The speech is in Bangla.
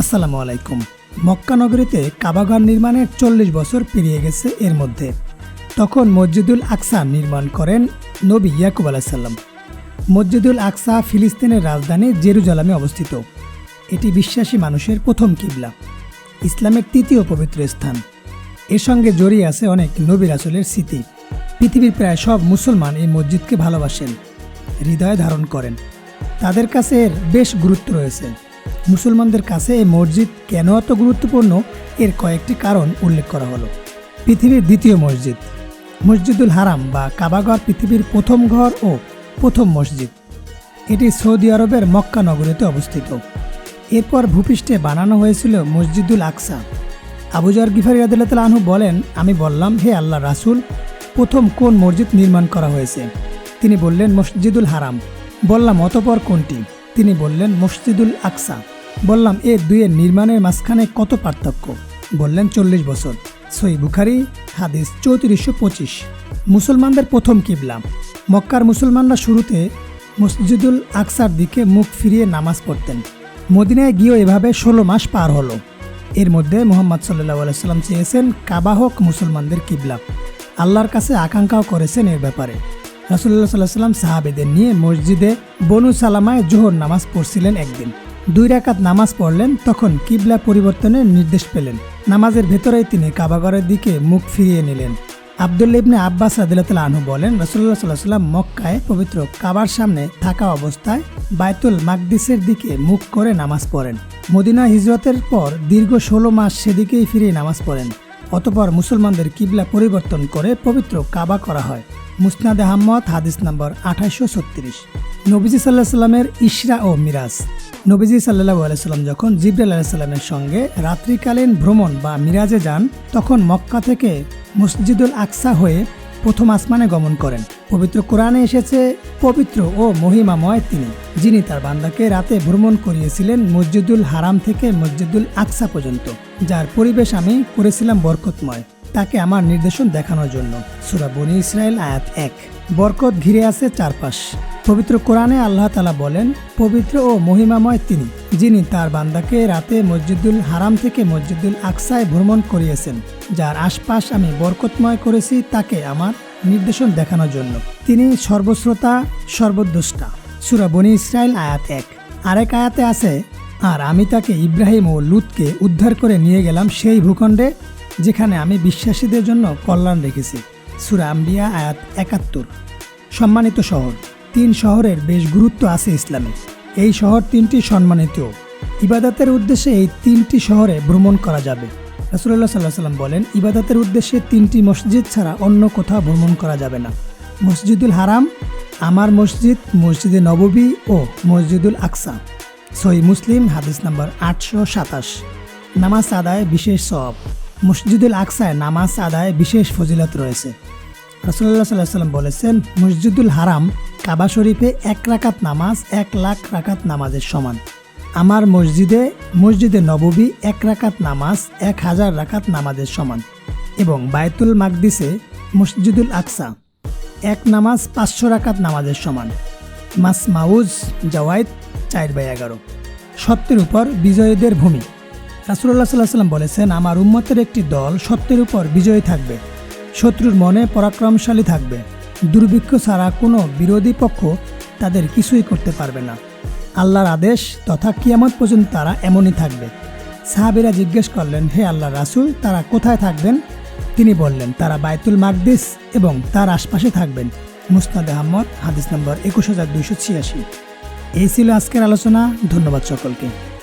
আসসালামু আলাইকুম। মক্কা নগরীতে কাবাগার নির্মাণের চল্লিশ বছর পেরিয়ে গেছে এর মধ্যে। তখন মসজিদুল আকসা নির্মাণ করেন নবী ইয়াকুব আলাহিসাল্লাম মসজিদুল আকসা ফিলিস্তিনের রাজধানী জেরুজালামে অবস্থিত। এটি বিশ্বাসী মানুষের প্রথম কিবলা, ইসলামের তৃতীয় পবিত্র স্থান। এর সঙ্গে জড়িয়ে আছে অনেক নবী রাসুলের স্মৃতি। পৃথিবীর প্রায় সব মুসলমান এই মসজিদকে ভালোবাসেন, হৃদয়ে ধারণ করেন। তাদের কাছে এর বেশ গুরুত্ব রয়েছে। মুসলমানদের কাছে এই মসজিদ কেন এত গুরুত্বপূর্ণ? এর কয়েকটি কারণ উল্লেখ করা হলো। পৃথিবীর দ্বিতীয় মসজিদ, মসজিদুল হারাম বা কাবাগর পৃথিবীর প্রথম ঘর ও প্রথম মসজিদ। এটি সৌদি আরবের মক্কা নগরীতে অবস্থিত। এরপর ভূপৃষ্ঠে বানানো হয়েছিল মসজিদুল আকসা। আবুজার গিফারি আদালত আনহু বলেন, আমি বললাম, হে আল্লাহ রাসুল, প্রথম কোন মসজিদ নির্মাণ করা হয়েছে? তিনি বললেন, মসজিদুল হারাম। বললাম, অতপর কোনটি? তিনি বললেন, মসজিদুল আকসা। বললাম, এ দুয়ের নির্মাণের মাঝখানে কত পার্থক্য? বললেন, চল্লিশ বছর। সই বুখারি, হাদিস চৌত্রিশশো পঁচিশ। মুসলমানদের প্রথম কিবলা। মক্কার মুসলমানরা শুরুতে মসজিদুল আকসার দিকে মুখ ফিরিয়ে নামাজ পড়তেন। মদিনায় গিয়েও এভাবে ষোলো মাস পার হলো। এর মধ্যে মোহাম্মদ সাল্লাহ আলাইসাল্লাম চেয়েছেন, কাবা হোক মুসলমানদের কিবলা। আল্লাহর কাছে আকাঙ্ক্ষাও করেছেন এর ব্যাপারে। রাসুল্লাহ সাল্লাহ সাল্লাম সাহাবেদের নিয়ে মসজিদে বনু সালামায় জোহর নামাজ পড়ছিলেন একদিন। দুই রাকাত নামাজ পড়লেন, তখন কিবলা পরিবর্তনের নির্দেশ পেলেন। নামাজের ভেতরেই তিনি কাবাগরের দিকে মুখ ফিরিয়ে নিলেন। আবদুল্লা ইবনে আব্বাস রাদিল্লাহ আনহু বলেন রসুল্লাহ সাল্লাহ সাল্লাম মক্কায় পবিত্র কাবার সামনে থাকা অবস্থায় বায়তুল মাকদিসের দিকে মুখ করে নামাজ পড়েন। মদিনা হিজরতের পর দীর্ঘ ষোলো মাস সেদিকেই ফিরে নামাজ পড়েন। অতপর মুসলমানদের কিবলা পরিবর্তন করে পবিত্র কাবা করা হয়। মুসনাদ আহমদ, হাদিস নম্বর আঠাশশো ছত্রিশ। নবীজি সাল্লাহ সাল্লামের ইশরা ও মিরাজ। নবীজি সাল্লাহ আলাইসাল্লাম যখন জিব্রাল আলাইসাল্লামের সঙ্গে রাত্রিকালীন ভ্রমণ বা মিরাজে যান, তখন মক্কা থেকে মসজিদুল আকসা হয়ে প্রথম আসমানে গমন করেন। পবিত্র কোরআনে এসেছে, পবিত্র ও মহিমাময় তিনি, যিনি তার বান্দাকে রাতে ভ্রমণ করিয়েছিলেন মসজিদুল হারাম থেকে মসজিদুল আকসা পর্যন্ত, যার পরিবেশ আমি করেছিলাম বরকতময়। তাকে আমার নির্দেশন দেখানোর জন্য। সুরা বনি ইসরায়েল আয়াত এক। বরকত ঘিরে আছে চারপাশ। পবিত্র কোরআনে আল্লাহ তালা বলেন, পবিত্র ও মহিমাময় তিনি, যিনি তার বান্দাকে রাতে মসজিদুল হারাম থেকে মসজিদুল আকসায় ভ্রমণ করিয়েছেন, যার আশপাশ আমি বরকতময় করেছি তাকে আমার নির্দেশন দেখানোর জন্য। তিনি সর্বশ্রোতা, সর্বদ্রষ্টা। সুরা বনি ইসরায়েল আয়াত এক। আরেক আয়াতে আছে, আর আমি তাকে ইব্রাহিম ও লুতকে উদ্ধার করে নিয়ে গেলাম সেই ভূখণ্ডে, যেখানে আমি বিশ্বাসীদের জন্য কল্যাণ রেখেছি। সুরা আম্বিয়া আয়াত একাত্তর। সম্মানিত শহর তিন শহরের বেশ গুরুত্ব আছে ইসলামে। এই শহর তিনটি সম্মানিত। ইবাদাতের উদ্দেশ্যে এই তিনটি শহরে ভ্রমণ করা যাবে। রাসুল্লাহ সাল্লাহ সাল্লাম বলেন, ইবাদতের উদ্দেশ্যে তিনটি মসজিদ ছাড়া অন্য কোথাও ভ্রমণ করা যাবে না। মসজিদুল হারাম, আমার মসজিদ, মসজিদে নববী ও মসজিদুল আকসা। সই মুসলিম, হাদিস নাম্বার আটশো সাতাশ। নামাজ আদায় বিশেষ সব মসজিদুল আকসায় নামাজ আদায় বিশেষ ফজিলত রয়েছে। রসুল্লাহ বলেছেন, মসজিদুল হারাম, কাবা শরীফে এক রাকাত নামাজ, এক লাখ রাকাত নামাজের সমান। আমার মসজিদে মসজিদে নববী এক রাকাত নামাজ, এক হাজার রাকাত নামাজের সমান। এবং বায়তুল মাকদিসে মসজিদুল আকসা, এক নামাজ পাঁচশো রাকাত নামাজের সমান। মাস মাউজ জাওয়াইদ চার বাই এগারো। সত্যের উপর বিজয়ীদের ভূমি। রাসুল্লাহ সাল্লাহ সাল্লাম বলেছেন, আমার উম্মতের একটি দল সত্যের উপর বিজয়ী থাকবে। শত্রুর মনে পরাক্রমশালী থাকবে। দুর্ভিক্ষ ছাড়া কোনো বিরোধী পক্ষ তাদের কিছুই করতে পারবে না। আল্লাহর আদেশ তথা কিয়ামত পর্যন্ত তারা এমনই থাকবে। সাহাবিরা জিজ্ঞেস করলেন, হে আল্লাহ রাসুল, তারা কোথায় থাকবেন? তিনি বললেন, তারা বায়তুল মাকদিস এবং তার আশপাশে থাকবেন। মুস্তাদ আহমদ, হাদিস নম্বর একুশ হাজার দুইশো ছিয়াশি। এই ছিল আজকের আলোচনা। ধন্যবাদ সকলকে।